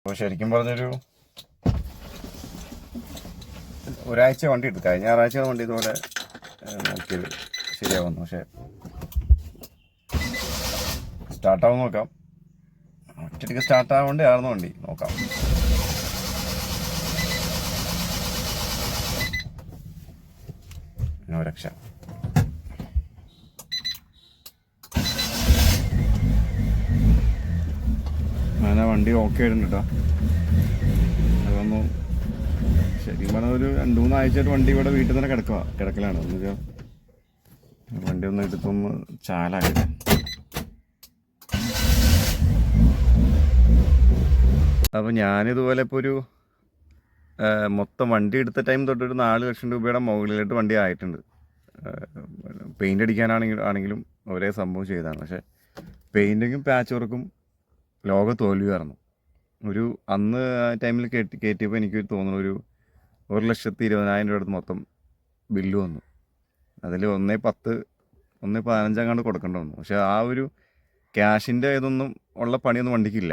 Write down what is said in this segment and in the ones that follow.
അപ്പോൾ ശരിക്കും പറഞ്ഞൊരു ഒരാഴ്ച വണ്ടി എടുത്തു കഴിഞ്ഞ ഞായറാഴ്ച വണ്ടി ഇതുപോലെ നോക്കിയത് ശരിയാവുന്നു. പക്ഷേ സ്റ്റാർട്ടാവും നോക്കാം. ഒറ്റയ്ക്ക് സ്റ്റാർട്ട് ആവേണ്ടി ആയിരുന്നു വണ്ടി നോക്കാം. നോ രക്ഷ ഞാൻ വണ്ടി ഓക്കെ ആയിട്ടുണ്ട് കേട്ടോ അതൊന്നും ശരിക്കും പറഞ്ഞാൽ ഒരു രണ്ട് മൂന്ന് ആഴ്ചയായിട്ട് വണ്ടി ഇവിടെ വീട്ടിൽ തന്നെ കിടക്കുക കിടക്കലാണ്. എന്ന് വെച്ചാൽ വണ്ടി ഒന്ന് എടുത്തൊന്ന് ചാലാക്കില്ല അപ്പോൾ ഞാനിതുപോലെ ഇപ്പോൾ ഒരു മൊത്തം വണ്ടി എടുത്ത ടൈം തൊട്ട് ഒരു നാല് ലക്ഷം രൂപയുടെ മുകളിലോട്ട് വണ്ടി ആയിട്ടുണ്ട്. പെയിന്റ് അടിക്കാനാണെങ്കിലും ആണെങ്കിലും ഒരേ സംഭവം ചെയ്തതാണ്. പക്ഷേ പെയിന്റിങ്ങും പാച്ച് വർക്കും ലോക തോൽവിയായിരുന്നു ഒരു അന്ന് ആ ടൈമിൽ കയറ്റി കയറ്റിയപ്പോൾ എനിക്ക് തോന്നുന്നു ഒരു ഒരു ലക്ഷത്തി ഇരുപതിനായിരം രൂപ അടുത്ത് മൊത്തം ബില്ല് വന്നു. അതിൽ ഒന്നേ പത്ത് ഒന്നേ പതിനഞ്ചങ്ങാണ്ട് കൊടുക്കേണ്ടി വന്നു. പക്ഷേ ആ ഒരു ക്യാഷിന്റെ ഇതൊന്നും ഉള്ള പണിയൊന്നും വണ്ടിക്കില്ല.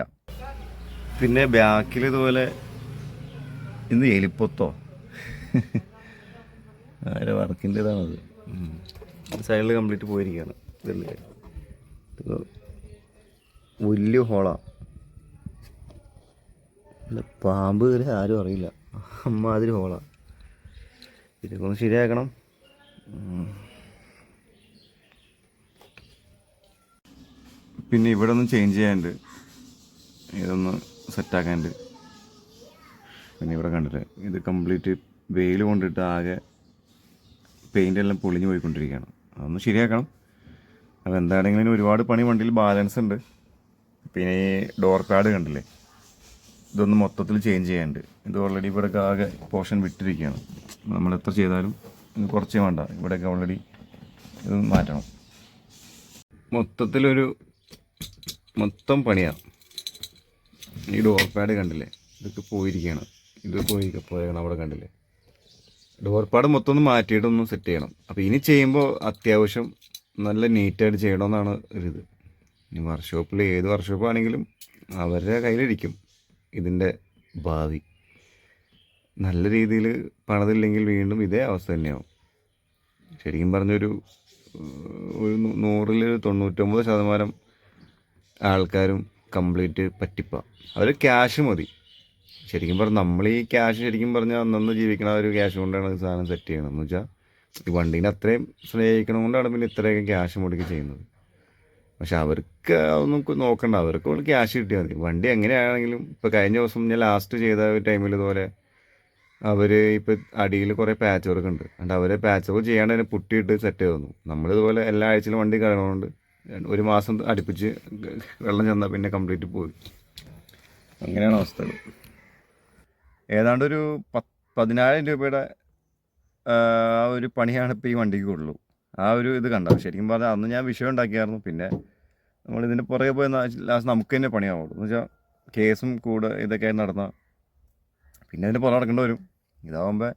പിന്നെ ബാക്കിൽ ഇതുപോലെ ഇന്ന് എലിപ്പൊത്തോ? ആരെ വർക്കിന്റെ ഇതാണത് സൈഡിൽ കംപ്ലീറ്റ് പോയിരിക്കുകയാണ് ഇതല്ലേ ഇത് വലിയ ഹോളാണ് പാമ്പ് വരെ ആരും അറിയില്ല. അമ്മാതിരി ഹോളാണ് ഇതൊക്കെ ഒന്ന് ശരിയാക്കണം. പിന്നെ ഇവിടെ ഒന്ന് ചേഞ്ച് ചെയ്യാനുണ്ട്. ഇതൊന്ന് സെറ്റാക്കാനുണ്ട് പിന്നെ ഇവിടെ കണ്ടിട്ട് ഇത് കംപ്ലീറ്റ് വെയിൽ കൊണ്ടിട്ട് ആകെ പെയിന്റ് എല്ലാം പൊളിഞ്ഞു പോയിക്കൊണ്ടിരിക്കുകയാണ്. അതൊന്ന് ശരിയാക്കണം. അപ്പോൾ എന്താണെങ്കിലും ഒരുപാട് പണി വണ്ടിയിൽ ബാലൻസ് ഉണ്ട്. പിന്നെ ഈ ഡോർ പാഡ് കണ്ടില്ലേ? ഇതൊന്ന് മൊത്തത്തിൽ ചേഞ്ച് ചെയ്യാനുണ്ട്. ഇത് ഓൾറെഡി ഇവിടെ ആകെ പോർഷൻ വിട്ടിരിക്കുകയാണ്. നമ്മൾ എത്ര ചെയ്താലും കുറച്ചേ വേണ്ട. ഇവിടെയൊക്കെ ഓൾറെഡി ഇത് മാറ്റണം. മൊത്തത്തിലൊരു മൊത്തം പണിയാണ് ഈ ഡോർ പാഡ് കണ്ടില്ലേ? ഇതൊക്കെ പോയിരിക്കുകയാണ്. ഇത് പോയി പോയേക്കണം അവിടെ കണ്ടില്ലേ? ഡോർ പാഡ് മൊത്തം ഒന്ന് മാറ്റിയിട്ടൊന്ന് സെറ്റ് ചെയ്യണം. അപ്പോൾ ഇനി ചെയ്യുമ്പോൾ അത്യാവശ്യം നല്ല നീറ്റായിട്ട് ചെയ്യണമെന്നാണ് ഒരിത്. ഇനി വർക്ക്ഷോപ്പിൽ ഏത് വർക്ക്ഷോപ്പ് ആണെങ്കിലും അവരുടെ കയ്യിലിരിക്കും ഇതിന്റെ ഭാവി. നല്ല രീതിയിൽ പണിതില്ലെങ്കിൽ വീണ്ടും ഇതേ അവസ്ഥ തന്നെയാവും. ശരിക്കും പറഞ്ഞൊരു ഒരു നൂറിൽ തൊണ്ണൂറ്റൊമ്പത് ശതമാനം ആൾക്കാരും കംപ്ലീറ്റ് പറ്റിപ്പ. അവർ ക്യാഷ് മതി. ശരിക്കും പറഞ്ഞാൽ നമ്മൾ ഈ ക്യാഷ് ശരിക്കും പറഞ്ഞാൽ അന്നന്ന് ജീവിക്കണ ഒരു ക്യാഷ് കൊണ്ടാണ് സാധനം സെറ്റ് ചെയ്യണം എന്ന് വെച്ചാൽ ഈ വണ്ടീനെ അത്രയും സ്നേഹിക്കണം കൊണ്ടാണ് പിന്നെ ഇത്രയൊക്കെ ക്യാഷ് മുടക്കി ചെയ്യുന്നത്. പക്ഷെ അവർക്ക് അതൊന്നും നോക്കണ്ട. അവർക്ക് നമ്മൾ ക്യാഷ് കിട്ടിയാൽ മതി. വണ്ടി എങ്ങനെയാണെങ്കിലും ഇപ്പോൾ കഴിഞ്ഞ ദിവസം ഞാൻ ലാസ്റ്റ് ചെയ്ത ടൈമിൽ ഇതുപോലെ അവർ ഇപ്പോൾ അടിയിൽ കുറേ പാച്ച് വർക്ക് ഉണ്ട്. അതുകൊണ്ട് അവർ പാച്ച് വർക്ക് ചെയ്യാണ്ട് തന്നെ പുട്ടിയിട്ട് സെറ്റ് ചെയ്തു നമ്മളിതുപോലെ എല്ലാ ആഴ്ചയിലും വണ്ടി കയറണതുകൊണ്ട് ഒരു മാസം അടുപ്പിച്ച് വെള്ളം ചെന്നാൽ പിന്നെ കംപ്ലീറ്റ് പോയി. അങ്ങനെയാണ് അവസ്ഥകൾ ഏതാണ്ട് ഒരു പത്ത് പതിനായിരം രൂപയുടെ ഒരു പണിയാണ് ഇപ്പോൾ ഈ വണ്ടിക്ക് ഉള്ളൂ. ആ ഒരു ഇത് കണ്ട. ശരിക്കും പറഞ്ഞാൽ അന്ന് ഞാൻ വിഷയം ഉണ്ടാക്കിയായിരുന്നു. പിന്നെ നമ്മൾ ഇതിന്റെ പുറകെ പോയി ലാസ്റ്റ് നമുക്ക് തന്നെ പണിയാവുള്ളൂ. എന്ന് വെച്ചാൽ കേസും കൂടെ ഇതൊക്കെ നടന്ന പിന്നെ അതിന്റെ പുറം നടക്കേണ്ടി വരും. ഇതാവുമ്പോൾ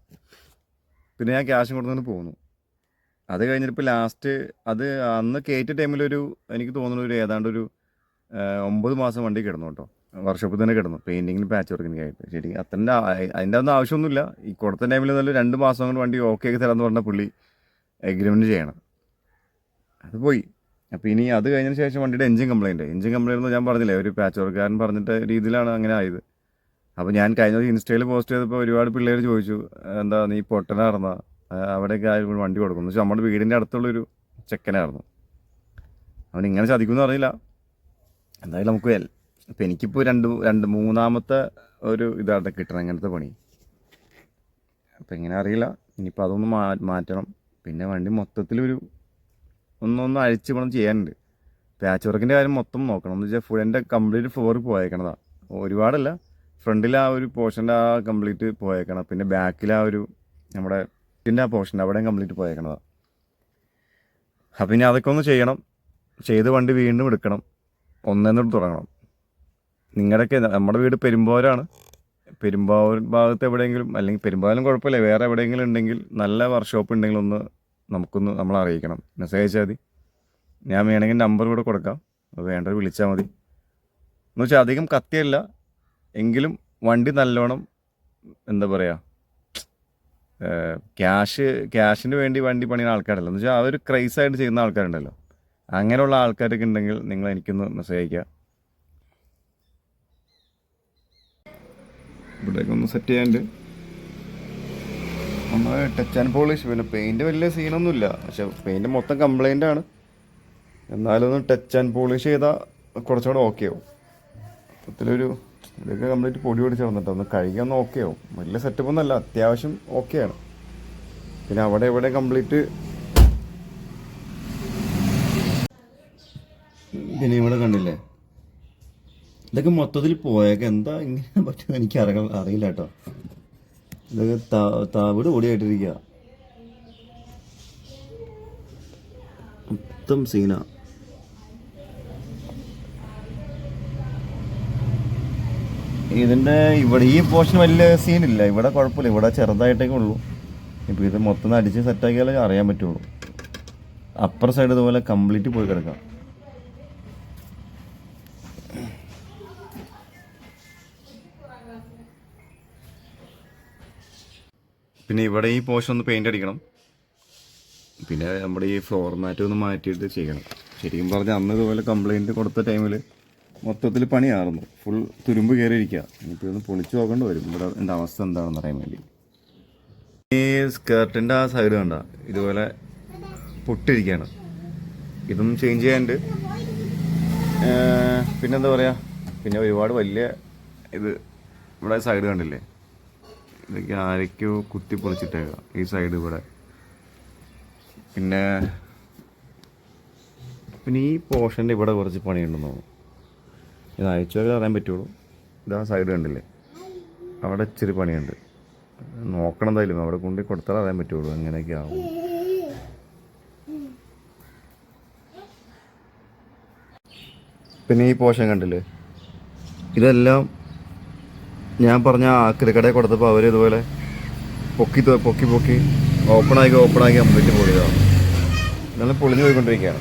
പിന്നെ ഞാൻ ക്യാഷും കൊടുത്തുകൊണ്ട് പോകുന്നു. അത് കഴിഞ്ഞിട്ട് ലാസ്റ്റ് അത് അന്ന് കയറ്റ ടൈമിലൊരു എനിക്ക് തോന്നുന്നു ഒരു ഏതാണ്ട് ഒരു ഒമ്പത് മാസം വണ്ടി കിടന്നു കേട്ടോ. വർഷോപ്പിൽ തന്നെ കിടന്നു. പെയിന്റിങ്ങിന് പാച്ച് വർക്കിനൊക്കെ ആയിട്ട്. ശരി അത്രന്റെ അതിന്റെ ഒന്നും ആവശ്യമൊന്നുമില്ല. ഈ കൊടുത്ത ടൈമിൽ നല്ല രണ്ട് മാസം കൊണ്ട് വണ്ടി ഓക്കെ ആക്കി തരാമെന്ന് പറഞ്ഞ പുള്ളി എഗ്രിമെന്റ് ചെയ്യണം. അത് പോയി. അപ്പോൾ ഇനി അത് കഴിഞ്ഞതിന് ശേഷം വണ്ടിയുടെ എഞ്ചിൻ കംപ്ലയിന്റ് എഞ്ചിൻ കംപ്ലയിന്റ് എന്ന് ഞാൻ പറഞ്ഞില്ലേ ഒരു പാച്ച് വർക്കാരൻ പറഞ്ഞിട്ട് രീതിയിലാണ് അങ്ങനെ ആയത്. അപ്പോൾ ഞാൻ കഴിഞ്ഞ ദിവസം ഇൻസ്റ്റയിൽ പോസ്റ്റ് ചെയ്തപ്പോൾ ഒരുപാട് പിള്ളേർ ചോദിച്ചു എന്താ നീ പൊട്ടനാർന്ന അവിടെയൊക്കെ ആയിരുന്നു വണ്ടി കൊടുക്കും എന്ന് വെച്ചാൽ നമ്മുടെ വീടിന്റെ അടുത്തുള്ളൊരു ചെക്കനായിരുന്നു. അവൻ ഇങ്ങനെ ചതിക്കുമെന്ന് അറിയില്ല എന്തായാലും നമുക്ക് ഇപ്പം എനിക്കിപ്പോൾ രണ്ട് രണ്ട് മൂന്നാമത്തെ ഒരു ഇതാണ് കിട്ടണം ഇങ്ങനത്തെ പണി. അപ്പോൾ എങ്ങനെ അറിയില്ല. ഇനിയിപ്പോൾ അതൊന്ന് മാറ്റണം. പിന്നെ വണ്ടി മൊത്തത്തിലൊരു ഒന്നൊന്ന് അഴിച്ച് പണം ചെയ്യാനുണ്ട്. പാച്ച് വർക്കിന്റെ കാര്യം മൊത്തം നോക്കണം. എന്ന് വെച്ചാൽ ഫുൾ എന്റെ കംപ്ലീറ്റ് ഫ്ലോർ പോയേക്കണതാ. ഒരുപാടല്ല. ഫ്രണ്ടിൽ ആ ഒരു പോർഷന്റെ ആ കംപ്ലീറ്റ് പോയേക്കണം പിന്നെ ബാക്കിൽ ആ ഒരു നമ്മുടെ ഇതിന്റെ ആ പോർഷൻ അവിടെയും കംപ്ലീറ്റ് പോയേക്കണതാ. അപ്പം ഇനി അതൊക്കെ ഒന്ന് ചെയ്യണം. ചെയ്ത് വണ്ടി വീണ്ടും എടുക്കണം. ഒന്നേന്നിട്ട് തുടങ്ങണം. നിങ്ങളുടെയൊക്കെ നമ്മുടെ വീട് പെരുമ്പോരാണ്. പെരുമ്പാവൂർ ഭാഗത്ത് എവിടെയെങ്കിലും അല്ലെങ്കിൽ പെരുമ്പാവൂരും കുഴപ്പമില്ല. വേറെ എവിടെയെങ്കിലും ഉണ്ടെങ്കിൽ നല്ല വർക്ക്ഷോപ്പ് ഉണ്ടെങ്കിൽ ഒന്ന് നമുക്കൊന്ന് നമ്മളെ അറിയിക്കണം. മെസ്സേജ് അയച്ചാൽ മതി. ഞാൻ വേണമെങ്കിൽ നമ്പർ കൂടെ കൊടുക്കാം. അത് വേണ്ടത് വിളിച്ചാൽ മതി. എന്ന് വെച്ചാൽ അധികം കത്തിയല്ല. എങ്കിലും വണ്ടി നല്ലോണം എന്താ പറയുക ക്യാഷ് ക്യാഷിന് വേണ്ടി വണ്ടി പണിയുന്ന ആൾക്കാരല്ല. എന്ന് വെച്ചാൽ അവർ ക്രൈസായിട്ട് ചെയ്യുന്ന ആൾക്കാരുണ്ടല്ലോ. അങ്ങനെയുള്ള ആൾക്കാരൊക്കെ ഉണ്ടെങ്കിൽ നിങ്ങൾ എനിക്കൊന്ന് മെസ്സേജ് അയക്കുക ഇവിടെയൊക്കെ ഒന്ന് സെറ്റ് ചെയ്യാണ്ട്. നമ്മൾ ടച്ച് ആൻഡ് പോളിഷ് പിന്നെ പെയിന്റ് വലിയ സീനൊന്നുമില്ല പക്ഷെ പെയിന്റ് മൊത്തം കംപ്ലൈന്റ് ആണ്. എന്നാലും ഒന്ന് ടച്ച് ആൻഡ് പോളിഷ് ചെയ്താൽ കുറച്ചുകൂടെ ഓക്കെ ആവും. മൊത്തത്തിലൊരു ഇതൊക്കെ കംപ്ലീറ്റ് പൊടി പൊടിച്ച് വന്നിട്ട് ഒന്ന് കഴുകിയാൽ ഒന്ന് ഓക്കെ ആവും. വലിയ സെറ്റപ്പ് ഒന്നല്ല അത്യാവശ്യം ഓക്കെയാണ് പിന്നെ അവിടെ ഇവിടെ കംപ്ലീറ്റ് പിന്നെ ഇവിടെ കണ്ടില്ലേ? ഇതൊക്കെ മൊത്തത്തിൽ പോയേക്കെ. എന്താ ഇങ്ങനെ പറ്റുമെന്ന് എനിക്ക് അറിയ അറിയില്ല കേട്ടോ. ഇതൊക്കെ താവിട് പൊടിയായിട്ടിരിക്കുക മൊത്തം സീന. ഇതിന്റെ ഇവിടെ ഈ പോർഷൻ വലിയ സീനില്ല. ഇവിടെ കുഴപ്പമില്ല. ഇവിടെ ചെറുതായിട്ടേ ഉള്ളൂ. ഇപ്പോൾ ഇത് മൊത്തം അടിച്ച് സെറ്റാക്കിയാലേ അറിയാൻ പറ്റുള്ളൂ. അപ്പർ സൈഡ് ഇതുപോലെ കംപ്ലീറ്റ് പോയി കിടക്കാം. പിന്നെ ഇവിടെ ഈ പോഷൻ ഒന്ന് പെയിന്റ് അടിക്കണം. പിന്നെ നമ്മുടെ ഈ ഫ്ലോർ മാറ്റ് ഒന്ന് മാറ്റിയിട്ട് ചെയ്യണം. ശരിക്കും പറഞ്ഞാൽ അന്ന് ഇതുപോലെ കംപ്ലൈന്റ് കൊടുത്ത ടൈമിൽ മൊത്തത്തിൽ പണിയായിരുന്നു ഫുൾ തുരുമ്പ് കയറിയിരിക്കുക ഇനിയിപ്പോൾ ഒന്ന് പൊളിച്ചു നോക്കേണ്ടി വരും. ഇവിടെ എന്റെ അവസ്ഥ എന്താണെന്ന് അറിയാൻ വേണ്ടി. ഈ സ്കേർട്ടിന്റെ ആ സൈഡ് കണ്ട ഇതുപോലെ പൊട്ടിരിക്കുകയാണ് ഇതും ചേഞ്ച് ചെയ്യാണ്ട് പിന്നെന്താ പറയുക പിന്നെ ഒരുപാട് വലിയ ഇത് ഇവിടെ സൈഡ് കണ്ടില്ലേ? ഇതൊക്കെ ആരൊക്കെയോ കുത്തി പൊളിച്ചിട്ടേക്കാം ഈ സൈഡ് ഇവിടെ. പിന്നെ പിന്നെ ഈ പോർഷന്റെ ഇവിടെ കുറച്ച് പണിയുണ്ടെന്ന് തോന്നുന്നു. ഇത് അയച്ചുവരെ അറിയാൻ പറ്റുള്ളൂ. ഇതാ സൈഡ് കണ്ടില്ലേ? അവിടെ ഇച്ചിരി പണിയുണ്ട്. നോക്കണം എന്തായാലും. അവിടെ കൊണ്ടുപോയി കൊടുത്താൽ അറിയാൻ പറ്റുള്ളൂ എങ്ങനെയൊക്കെ ആവും. പിന്നെ ഈ പോഷൻ കണ്ടില്ലേ? ഇതെല്ലാം ഞാൻ പറഞ്ഞ ആക്രിക്കടയിൽ കൊടുത്തപ്പോൾ അവർ ഇതുപോലെ പൊക്കി പൊക്കി പൊക്കി ഓപ്പണാക്കി ഓപ്പണാക്കി കംപ്ലീറ്റ് പൊളിയതാണ് നല്ല പൊളിഞ്ഞു പോയിക്കൊണ്ടിരിക്കുകയാണ്.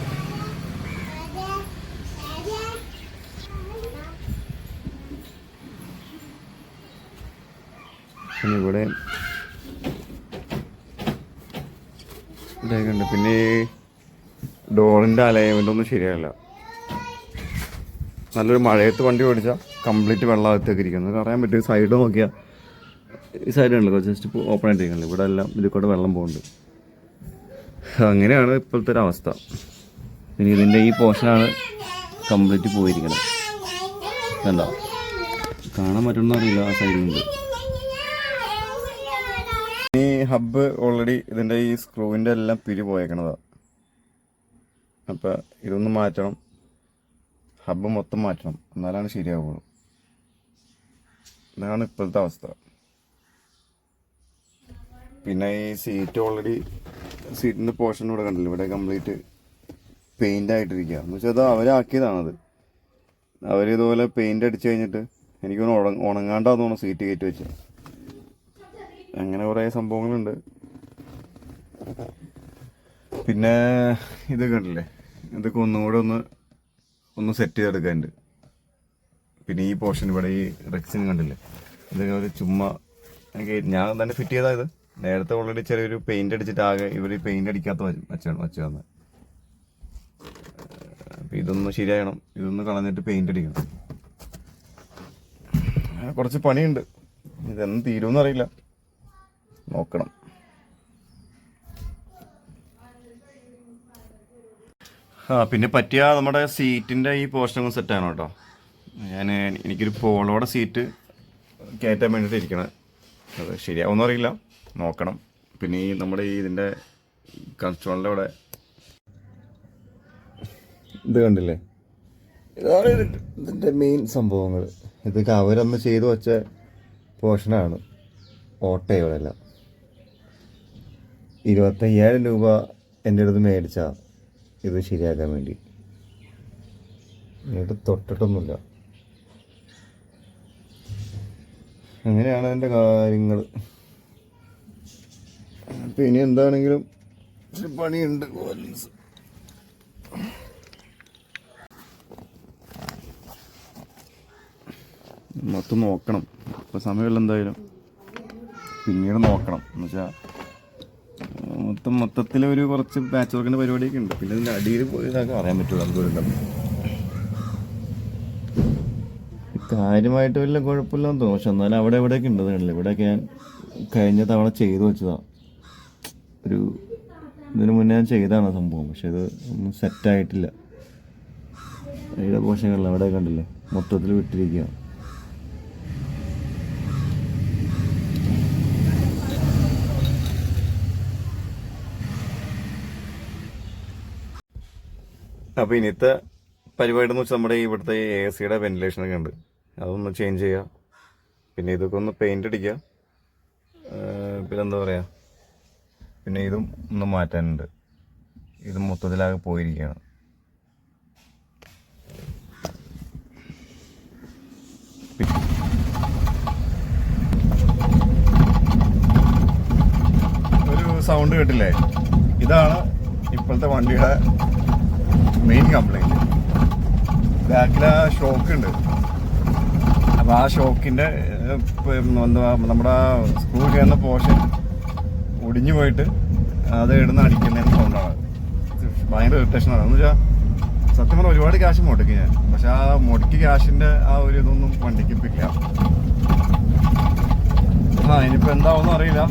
പിന്നെ ഇവിടെ ഇതൊക്കെയുണ്ട് പിന്നെ ഡോറിന്റെ അലൈൻമെന്റ് ഒന്നും ശരിയല്ല നല്ലൊരു മഴയത്ത് വണ്ടി ഓടിച്ചാൽ കംപ്ലീറ്റ് വെള്ളത്തേക്ക് ഇരിക്കുന്നത് അറിയാൻ പറ്റും സൈഡ് നോക്കിയാൽ ഈ സൈഡ് ഉണ്ടല്ലോ ജസ്റ്റ് ഓപ്പൺ ആയിട്ടിരിക്കണല്ലോ ഇവിടെ എല്ലാം ഇതിൽ കൂടെ വെള്ളം പോകുന്നുണ്ട് അങ്ങനെയാണ് ഇപ്പോഴത്തെ ഒരു അവസ്ഥ. പിന്നെ ഇതിന്റെ ഈ പോർഷനാണ് കംപ്ലീറ്റ് പോയിരിക്കുന്നത്. എന്താ കാണാൻ പറ്റുമെന്ന് അറിയില്ല ആ സൈഡിലുണ്ട് ഈ ഹബ്ബ് ഓൾറെഡി ഇതിന്റെ ഈ സ്ക്രൂവിന്റെ എല്ലാം പിരി പോയേക്കണതാണ് അപ്പോൾ ഇതൊന്ന് മാറ്റണം. ഹബ്ബ് മൊത്തം മാറ്റണം. എന്നാലാണ് ശരിയാവുള്ളൂ. ഇതാണ് ഇപ്പോഴത്തെ അവസ്ഥ. പിന്നെ ഈ സീറ്റ് ഓൾറെഡി സീറ്റിന്റെ പോർഷൻ ഇവിടെ കണ്ടില്ല? ഇവിടെ കംപ്ലീറ്റ് പെയിന്റ് ആയിട്ടിരിക്കുക. എന്ന് വെച്ചാൽ അത് അവരാക്കിയതാണത്. അവരിതുപോലെ പെയിന്റ് അടിച്ച് കഴിഞ്ഞിട്ട് എനിക്ക് ഉണ ഉണങ്ങാണ്ടാന്ന് തോന്നുന്നു സീറ്റ് കയറ്റി വെച്ചത് അങ്ങനെ കുറേ സംഭവങ്ങളുണ്ട്. പിന്നെ ഇത് കണ്ടില്ലേ? ഇതൊക്കെ ഒന്നും കൂടെ ഒന്ന് ഒന്ന് സെറ്റ് ചെയ്തെടുക്കാനുണ്ട്. പിന്നെ ഈ പോർഷൻ ഇവിടെ ഈ റെക്സിൻ കണ്ടില്ലേ? ഇതൊക്കെ ഒരു ചുമ്മാ എനിക്ക് ഞാൻ തന്നെ ഫിറ്റ് ചെയ്താ ഇത്. നേരത്തെ ഓൾറെഡി ചെറിയൊരു പെയിന്റ് അടിച്ചിട്ട് ആകെ ഇവർ പെയിന്റ് അടിക്കാത്ത വച്ചാണ് വെച്ച് തന്നെ അപ്പം ഇതൊന്ന് ശരിയായണം ഇതൊന്ന് കളഞ്ഞിട്ട് പെയിന്റ് അടിക്കണം. കുറച്ച് പണിയുണ്ട്. ഇതെന്ന് തീരുമെന്ന് അറിയില്ല. നോക്കണം. ആ പിന്നെ പറ്റിയ നമ്മുടെ സീറ്റിന്റെ ഈ പോർഷൻ സെറ്റ് ആണോ കേട്ടോ ഞാൻ എനിക്കൊരു പോളോടെ സീറ്റ് കയറ്റാൻ വേണ്ടിയിട്ട് ഇരിക്കണം. അത് ശരിയാവുമെന്ന് അറിയില്ല. നോക്കണം. പിന്നെ ഈ നമ്മുടെ ഈ ഇതിന്റെ കൺസ്ട്രോളിന്റെ അവിടെ. ഇത് കണ്ടില്ലേ? ഇതാണ് ഇതിന്റെ മെയിൻ സംഭവങ്ങൾ ഇതൊക്കെ അവരന്ന് ചെയ്തു വച്ച പോർഷനാണ്. ഓട്ടയോടെല്ലാം ഇരുപത്തയ്യായിരം രൂപ എന്റെ അടുത്ത് മേടിച്ചാൽ ഇത് ശരിയാക്കാൻ വേണ്ടി. എന്നിട്ട് തൊട്ടിട്ടൊന്നുമില്ല. അങ്ങനെയാണ് എന്റെ കാര്യങ്ങൾ അപ്പം ഇനി എന്താണെങ്കിലും ഇച്ചിരി പണിയുണ്ട് പോലീസ്. മൊത്തം നോക്കണം. ഇപ്പം സമയമില്ല എന്തായാലും. പിന്നീട് നോക്കണം. എന്ന് വെച്ചാൽ മൊത്തം മൊത്തത്തിൽ ഒരു കുറച്ച് പാച്ച് വർക്കിന്റെ പരിപാടിയൊക്കെ ഉണ്ട്. പിന്നെ ഇതിന്റെ അടിയിൽ പോയി ഇതൊക്കെ അറിയാൻ പറ്റുള്ളൂ എന്തുകൊണ്ടും കാര്യമായിട്ട് വലിയ കുഴപ്പമില്ലെന്ന് തോന്നുന്നു. പക്ഷെ എന്നാലും അവിടെ എവിടെയൊക്കെ ഉണ്ട് കണ്ടില്ല? ഇവിടെയൊക്കെ ഞാൻ കഴിഞ്ഞ തവണ ചെയ്തു വെച്ചതാണ് ഒരു ഇതിനു മുന്നേ ഞാൻ ചെയ്താണ് സംഭവം. പക്ഷെ ഇത് ഒന്നും സെറ്റായിട്ടില്ല അതിയുടെ പോഷകളിൽ അവിടെ കണ്ടില്ലേ? മൊത്തത്തിൽ വിട്ടിരിക്കുക അപ്പോൾ ഇനിത്തെ പരിപാടി എന്ന് വെച്ചാൽ നമ്മുടെ ഇവിടുത്തെ എ സിയുടെ വെന്റിലേഷനൊക്കെ ഉണ്ട്. അതൊന്ന് ചേഞ്ച് ചെയ്യുക പിന്നെ ഇതൊക്കെ ഒന്ന് പെയിന്റ് അടിക്കുക പിന്നെന്താ പറയുക പിന്നെ ഇതും ഒന്ന് മാറ്റാനുണ്ട്. ഇത് മൊത്തത്തിലാകെ പോയിരിക്കുകയാണ്. ഒരു സൗണ്ട് കേട്ടില്ലേ? ഇതാണ് ഇപ്പോഴത്തെ വണ്ടിയുടെ മെയിൻ കംപ്ലൈന്റ് ബാക്കിലെ ഷോക്ക് ഉണ്ട്. അപ്പോൾ ആ ഷോക്കിന്റെ എന്താ നമ്മുടെ സ്ക്രൂ ചെയ്യുന്ന പോർഷൻ ഒടിഞ്ഞു പോയിട്ട് അത് ഇടുന്ന അടിക്കുന്നതിന് സൗണ്ടാണ് ഭയങ്കര ഇറിറ്റേഷനാണ് എന്ന് വെച്ചാൽ സത്യം പറഞ്ഞാൽ ഒരുപാട് ക്യാഷ് മുടക്കി ഞാൻ. പക്ഷെ ആ മുടക്കി ക്യാഷിന്റെ ആ ഒരു ഇതൊന്നും വണ്ടിക്ക് ഇപ്പില്ല ആ ഇനിയിപ്പോൾ എന്താവുമെന്ന് അറിയില്ല.